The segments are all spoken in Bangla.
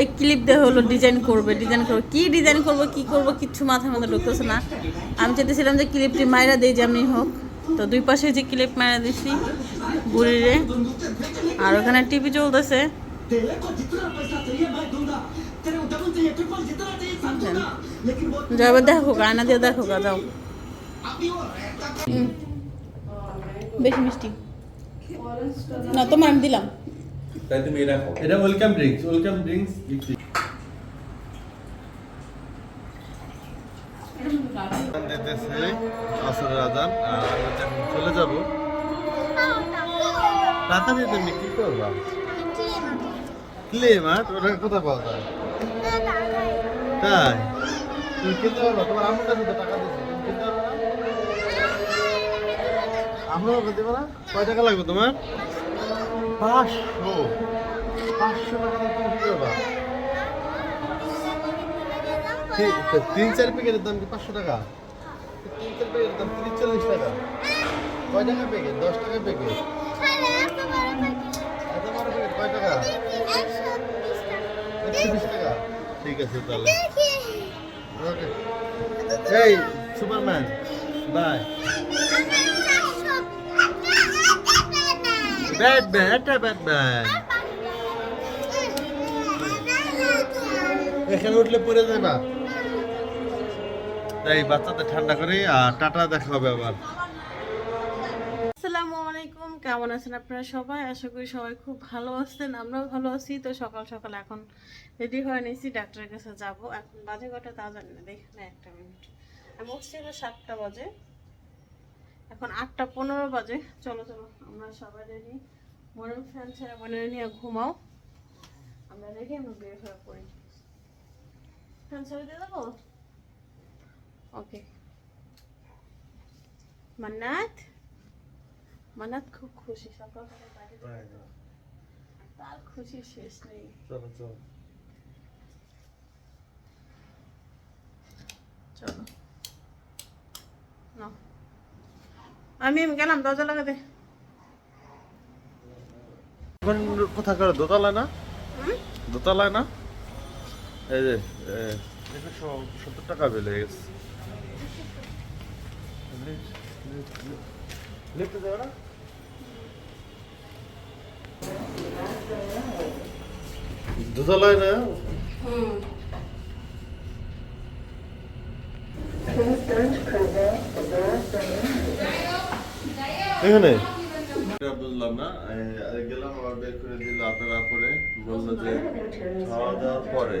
এই ক্লিপ দেওয়া হলো ডিজাইন করবে ডিজাইন করবে। কী ডিজাইন করব কী করব কিচ্ছু মাথার মধ্যে ঢুকতেছে না। আমি চেয়েছিলাম যে ক্লিপটি মায়েরা দিই যেমনি হোক। তো দুই পাশে যে ক্লিপ মায়েরা দিছি বুড়িরে। আর ওখানে টিভি চলতেছে দেখো আয়না দিয়ে দেখো যাও। বেশি মিষ্টি। না তোমার আমি দিলাম। তাই তুমি এটা খাও। এটা ওয়েলকাম ড্রিঙ্কস ওয়েলকাম ড্রিঙ্কস আর আমরা চলে তুমি কি ওটা তাই? তুমি কিনতে তোমার আমার কাছে না? কয় টাকা লাগবে তোমার? পাঁচশো পাঁচশো টাকা তিন চার প্যাকেটের দাম কি পাঁচশো টাকা? তিন চার প্যাকেটের দাম তিরিশ, চল্লিশ টাকা। কয় টাকা প্যাকেট? দশ টাকা প্যাকেট। প্যাকেট, কয় টাকা? একশো বিশ টাকা। ঠিক আছে তাহলে। ওকে। এই, সুপারম্যান, বাই। এখানে উঠলে পড়ে যাবা। তাই বাচ্চাদের ঠান্ডা করে, আর টাটা দেখা হবে আবার। আসসালামু কেমন আছেন আপনারা সবাই? আশা করি সবাই খুব ভালো আছেন, আমরাও ভালো আছি। তো সকাল সকাল এখন রেডি হয়ে নিয়েছি, ডাক্তারের কাছে যাব। এখন বাজে কটা তা জানি না, দেখে না একটা মিনিট। আমি উঠছি সাতটা বাজে। এখন আটটা পনেরো বাজে। চলো চলো আমরা সবাই রেডি মনের ফ্যান ছেড়ে মনে নিয়ে ঘুমাও। আমরা রেডি আমরা বের হয়ে পড়ি। ফ্যান ছেড়ে দিয়ে দেবো? ওকে মান্নাত? মান্নাত খুব খুশি সকালবেলা বাড়ি থেকে। তার খুশি শেষ নেই। চলো চলো। আমি গেলাম দরজা লাগাতে এখন কোথা করে দোতলায় না? হুম? দোতলায় না? এই যে একশো সত্তর টাকা বিল হয়ে গেছে। লিখতে দেবে না? দোতলায় না? এখানে? বুঝলাম না। গেলাম আবার বের করে দিল আপনারা পরে। বলল যে খাওয়া দাওয়ার পরে।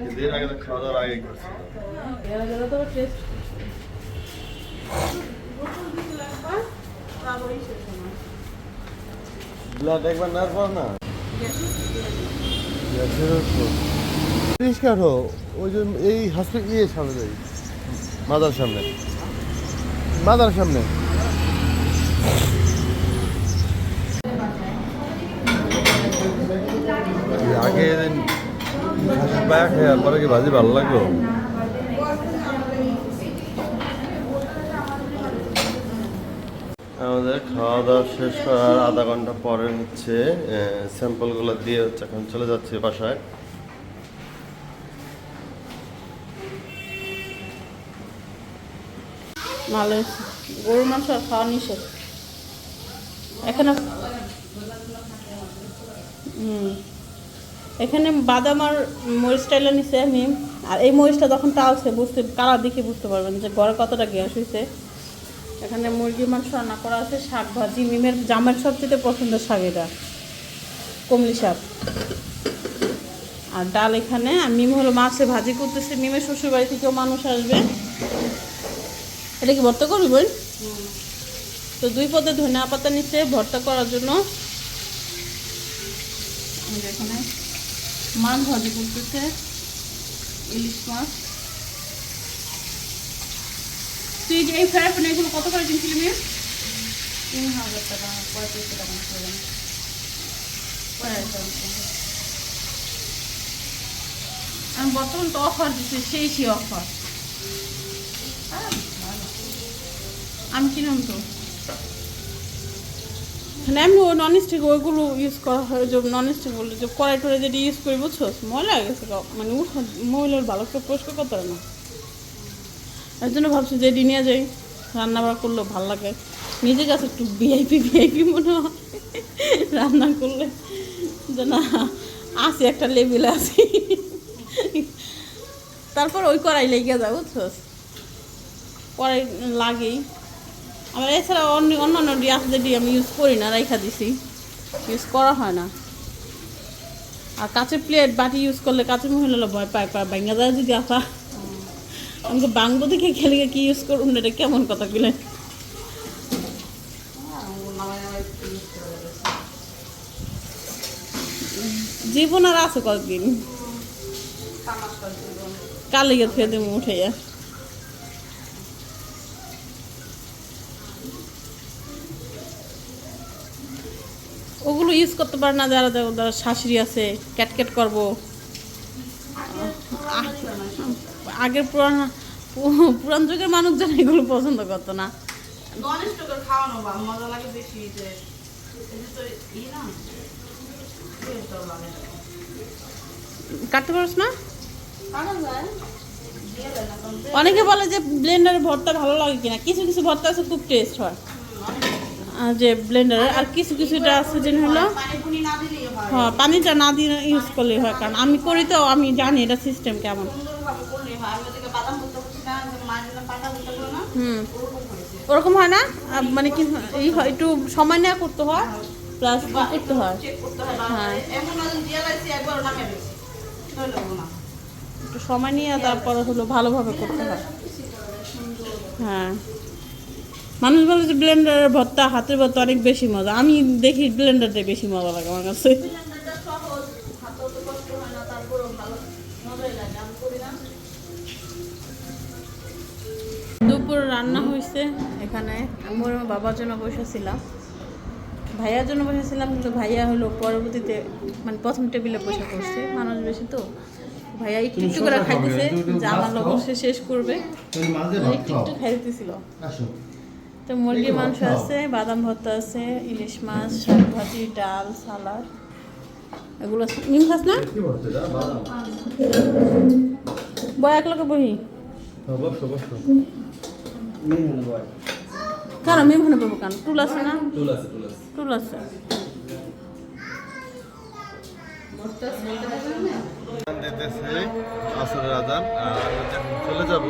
কিন্তু এর আগে তো খাওয়া দাওয়ার আগে করছিল। ব্লাড একবার না? পর না পরিষ্কার হো ওই যে এই হসপিটাল ইয়ে সামনে মাদার সামনে। মাদার সামনে। আগে পরে কি ভাজি ভালো লাগল আমাদের খাওয়া দাওয়া শেষ করার আধা ঘণ্টা পরে হচ্ছে স্যাম্পলগুলো দিয়ে হচ্ছে এখন চলে যাচ্ছে বাসায়। ভালো। গরুর মাংস খাওয়া নিষেধ। এখানে এখানে বাদাম আর মরিচ টাইলা নিছে আমি আর এই মরিচটা যখন টালছে, বুঝতে কালার দেখে বুঝতে পারবেন যে ঘরে কতটা গ্যাস হয়েছে এখানে মুরগির মাংস রান্না করা আছে, শাক ভাজি, মিমের জামের সবচেয়ে পছন্দের শাক এটা, কমলি শাক। আর ডাল এখানে, আর মিম হলো মাছে ভাজি করতেছে, মিমের শ্বশুর বাড়ি থেকেও মানুষ আসবে। এটা কি ভর্তা করবি বোন তো দুই পদে ধনিয়া পাতা নিচ্ছে ভর্তা করার জন্য এখানে ভাজি করতেছে, ইলিশ মাছ। তুই এই ফ্রাই প্যান এগুলো কত করে কিনছিলি মেয়ে? তিন হাজার টাকা, পঁয়ত্রিশশো টাকা করলাম আমি বর্তমান তো অফার দিচ্ছি সেই সেই অফার আমি কিনলাম তো। এমনি ওই নন স্টিক ওইগুলো ইউজ করা হয় যে নন স্টিক বলতে যে কড়াই টড়াই যেটা ইউজ করি, বুঝছ? ময়লা হয়ে গেছে। মানে উঠা মহিলার ভালো করে পরিষ্কার করতে পারে না। এর জন্য ভাবছি যে নিয়ে যাই। রান্না বান্না করলেও ভালো লাগে। নিজের কাছে একটু ভিআইপি ভিআইপি মনে হয়। রান্না করলে যে না আছি একটা লেভেলে আছি তারপর ওই কড়াই লেগে যায়, বুঝছ? কড়াই লাগেই। আমার এছাড়া অন্য অন্যান্য ডি আছে আমি ইউজ করি না, রেখা দিছি। ইউজ করা হয় না। আর কাঁচের প্লেট বাটি ইউজ করলে কাঁচের মহিলা ভয় পায় পায় ভাঙ্গা যায় যদি আপা আমাকে বাংলো দেখে খেলে কি ইউজ করুন এটা কেমন কথা গেলেন জীবন আর আছে কতদিন? কালে গিয়ে ফেলে দেবো উঠাইয়া। ওগুলো ইউজ করতে পারে না যারা যারা শাশুড়ি আছে ক্যাটক্যাট করব। আগের পুরান পুরান যুগের মানুষজন এগুলো পছন্দ করতো না। কাটতে পারিস না? অনেকে বলে যে ব্লেন্ডারের ভর্তা ভালো লাগে কিনা। কিছু কিছু ভর্তা আছে খুব টেস্ট হয়। যে ব্লেন্ডারের আর কিছু কিছুটা আছে যে হলো হয়। পানিটা না দিয়ে ইউজ করলেই হয় কারণ আমি করি তো আমি জানি এটা সিস্টেম কেমন। হুম। ওরকম হয় না? মানে কি এই হয় একটু সময় নেওয়া করতে হয় প্লাস করতে হয়। হয় একটু সময় নিয়ে তারপরে হলো ভালোভাবে করতে হয়। হ্যাঁ। মানুষ বলে যে ব্লেন্ডারের ভর্তা হাতের ভর্তা অনেক বেশি মজা। আমি দেখি ব্লেন্ডারটাই বেশি মজা লাগে আমার কাছে। ব্লেন্ডারটা সহজ হাতেও তো কষ্ট হয় না তারপরেও ভালো মজাই লাগে। আমি করি না। দুপুর রান্না হয়েছে এখানে। আমি আমার বাবার জন্য বসেছিলাম। ভাইয়ার জন্য বসেছিলাম কিন্তু ভাইয়া হলো পরবর্তীতে মানে প্রথম টেবিলে বসে পড়ছে মানুষ বেশি তো। ভাইয়া একটু একটু করে খাইতেছে যে আমার লোক সে শেষ করবে। একটু একটু খাই দিতেছিল আসো। তো মুরগির মাংস আছে বাদাম ভর্তা আছে ইলিশ মাছ শাক ভাজি ডাল সালাদ। এগুলো আছে। নিম খাস না? বয় এক লোকে বহি। বসো কেন? মেয়ে ভালো পাবো কেন? টুল আছে না? টুল আছে আসরের আজান আর চলে যাব।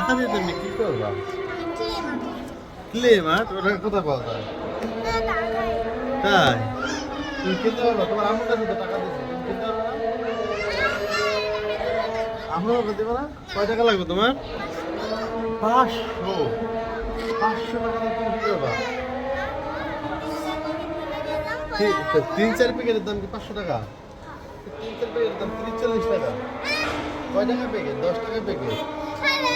দিয়ে তুমি কি করবা। ক্লে মাছ ওটা কোথায় পাওয়া যায়? তাই? তুমি কিনতে পারবা? তোমার আমার কাছে তো টাকা দিচ্ছি তুমি কিনতে পারবা না? আমার না? কয় টাকা লাগবে তোমার? পাঁচশো। পাঁচশো টাকা দিয়ে তুমি কি করবা তিন- তিন চার প্যাকেটের দাম কি পাঁচশো টাকা? তিন চার প্যাকেটের দাম তিরিশ চল্লিশ টাকা। কয় টাকা প্যাকেট? দশ টাকা প্যাকেট।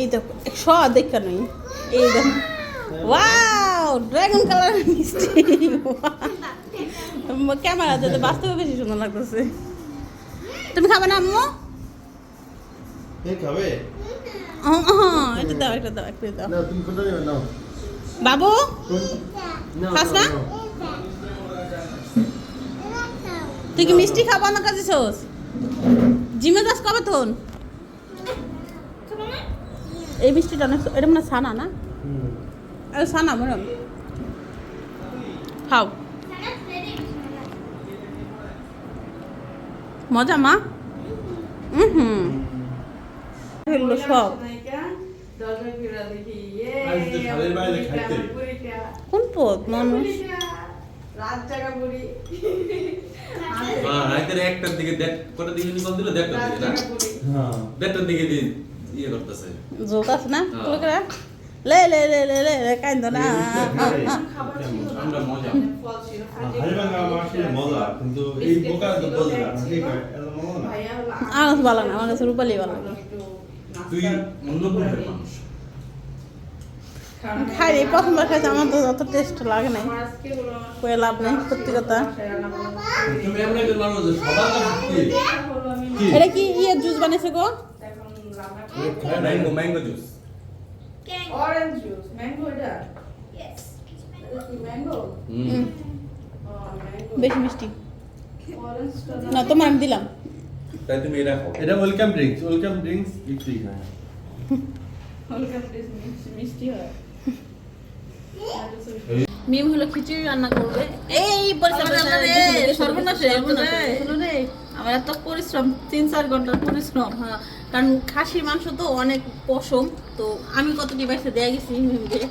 এই দেখো একশো দেখা নই। এই দেখো। ওয়াও ড্রাগন কালার মিষ্টি। ক্যামেরা যাতে বাস্তবে বেশি সুন্দর লাগতেছে। তুমি খাবে না আম্মু? খাবে? এটা দাও এটা দাও একটা দাও। বাবু? খাস না? তুই কি মিষ্টি খাব না কাছে ছোস জিমে যাস কবে তোন এই মিষ্টিটা অনেক এটা মানে সানা না। সানা মনে হয়। খাও। মজা মা? হুম হুম এগুলো সব। কোন পথ মানুষ? রাতের একটার দিকে দেখ কটা দিকে দিল দেড়টার হ্যাঁ দেড়টার দিকে দিন। ইয়ে করতেছে। জোক আছে না? হ্যাঁ। লে লে লে লে লে লে কাইন্দ না। আমরা মজা। ছিল হারিবাঙ্গা মজা কিন্তু এই বোকা তো না। ঠিক আছে না? আমার ভালো না আমার কাছে রূপালি ভালো লাগে। তুই অন্য গ্রুপের মানুষ। খাই প্রথমবার খাইছি আমার তো অত টেস্ট লাগে নাই। কয়ে লাভ নেই সত্যি কথা। এটা কি? ইয়ে জুস বানিয়েছে গো? Mango mango juice orange juice mango এটা. এটা কি ম্যাঙ্গো হুম ম্যাঙ্গো বেশি মিষ্টি। না তোমার আমি দিলাম। তাই তুমি এটা খাও। এটা ওয়েলকাম ড্রিঙ্কস ওয়েলকাম ড্রিঙ্কস বিক্রি হয়। হালকা মিষ্টি মিষ্টি হয়। মিম হলো খিচুড়ি রান্না করবে। এই সর্বনাশ আমার এত পরিশ্রম তিন চার ঘণ্টার পরিশ্রম। হ্যাঁ। কারণ খাসির মাংস তো অনেক পশম তো আমি কত ডিভাইসে দেয়া গেছি মিমকে।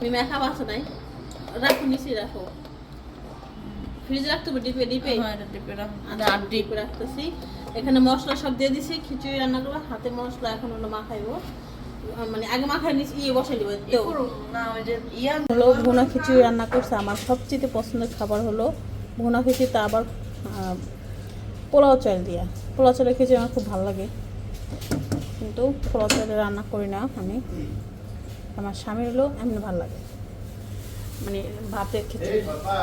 মিম একা বাসা নাই। রাখো নিচে রাখো। ফ্রিজে রাখতে হবে ডিপে ডিপে? আচ্ছা আর ডিপে। রাখতেছি। এখানে মশলা সব দিয়ে দিছি খিচুড়ি রান্না করব হাতে মশলা এখন হলো মাখাইবো। মানে আগে মাখাই নিচ্ছি ইয়ে বসাই দিব ইয়া হলো ভুনা খিচুড়ি রান্না করছে আমার সবচেয়ে পছন্দের খাবার হলো ভুনা খিচুড়িতে আবার পোলাও চাল দিয়া। পোলাও চালের খিচুড়ি আমার খুব ভালো লাগে। কিন্তু পোলাও রান্না করি না আমি। আমার স্বামীর হলেও এমনি ভালো লাগে। মানে ভাতের খিচুড়ি। এই বাবা।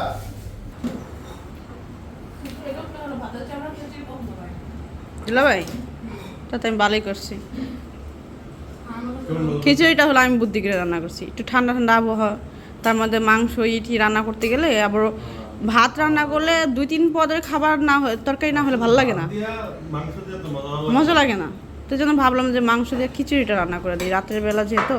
দিলা ভাই তাতে আমি ভালোই করছি। খিচুড়িটা হলো আমি বুদ্ধি করে রান্না করছি। একটু ঠান্ডা ঠান্ডা আবহাওয়া তার মধ্যে মাংস ইটি রান্না করতে গেলে আবার ভাত রান্না করলে দুই তিন পদের খাবার না হয় তরকারি না হলে ভালো লাগে না। মজা লাগে না। তো জন্য ভাবলাম যে মাংস দিয়ে খিচুড়িটা রান্না করে দিই। রাতের বেলা যেহেতু।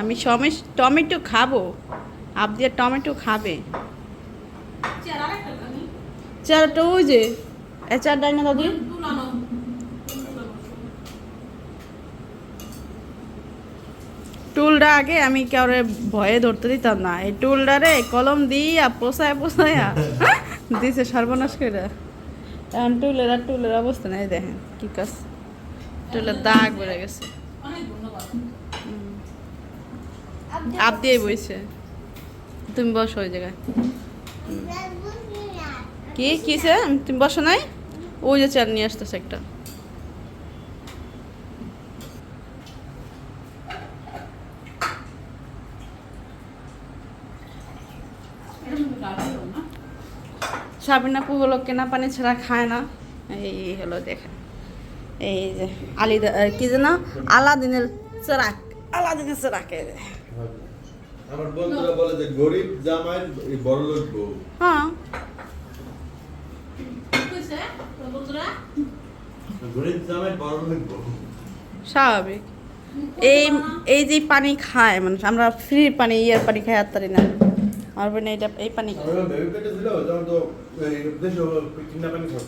আমি সমেশ টমেটো খাব। আবদিয়া টমেটো খাবে। চারটা ওই যে চার ডাই না দাদি। টুলটা আগে আমি কাউরে ভয়ে ধরতে দিতাম না। এই টুলটারে কলম দিয়া পোষায় পোষায়া দিছে সর্বনাশ করে এখন টুলের আর টুলের অবস্থা নাই দেখেন কি কাজ। টুলের দাগ বেড়ে গেছে। আপ দিয়ে বইছে। তুমি বসো ওই জায়গায়। কি কিসে? তুমি বসো নাই? ওই যে চাল নিয়ে আসতেছে একটা। সাবিনা হলো কেনা পানি ছাড়া খায় না। এই হলো দেখেন। এই যে আলিদা আহ, কি যেন আলাদিনের চেরাক। আলাদিনের চেরাক। আমার বন্ধুরা বলে যে গরিব জামাইয়ের বড় লোক বউ। হ্যাঁ। স্বাভাবিক। এই এই যে পানি খায় মানুষ আমরা ফ্রি পানি ইয়ার পানি খাই আর না। আর মানে এটা এই পানি।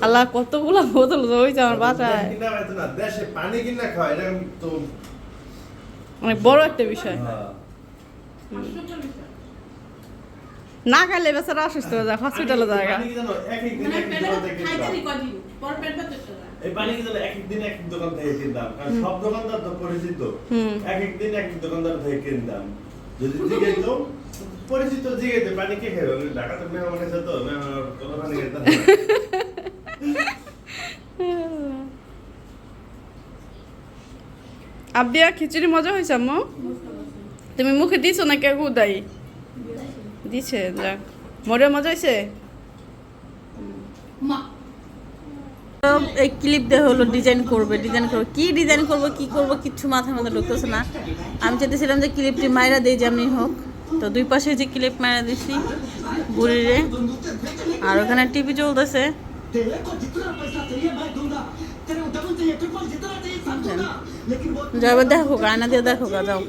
আল্লাহ কতগুলো বোতল হয়েছে আমার বাসায়। কিনা পাইতো না দেশে পানি কিনা খাওয়া এটা তো অনেক বড় একটা বিষয়। না খাইলে বেচারা অসুস্থ হয়ে যায় হসপিটালে যায়। এই পানি কি জানো এক এক দিন এক এক দোকান থেকে কিনতাম কারণ সব দোকানদার তো পরিচিত। এক এক দিন এক এক দোকানদার থেকে কিনতাম যদি পরিচিত জিগাইতে পানি কে ঢাকা তো মেহমান এসে তো মেহমান কোনো পানি খেতে খিচুড়ি মজা হয়েছে আম্মু? তুমি মুখে দিছো না কেউ দাই দিছে যাক। মরে মজা হয়েছে? এই ক্লিপ দিয়ে হলো ডিজাইন করবে ডিজাইন করবে। কি ডিজাইন করব কি করব কিচ্ছু মাথার মধ্যে ঢুকতেছে না। আমি চাইতেছিলাম যে ক্লিপটি মাইরা দিই যেমনি হোক। তো দুই পাশে যে ক্লিপ মেরে দিছি বুড়িরে। আর ওখানে টিভি চলতেছে যাবে দেখো, গায়না দিয়ে দেখো যাও।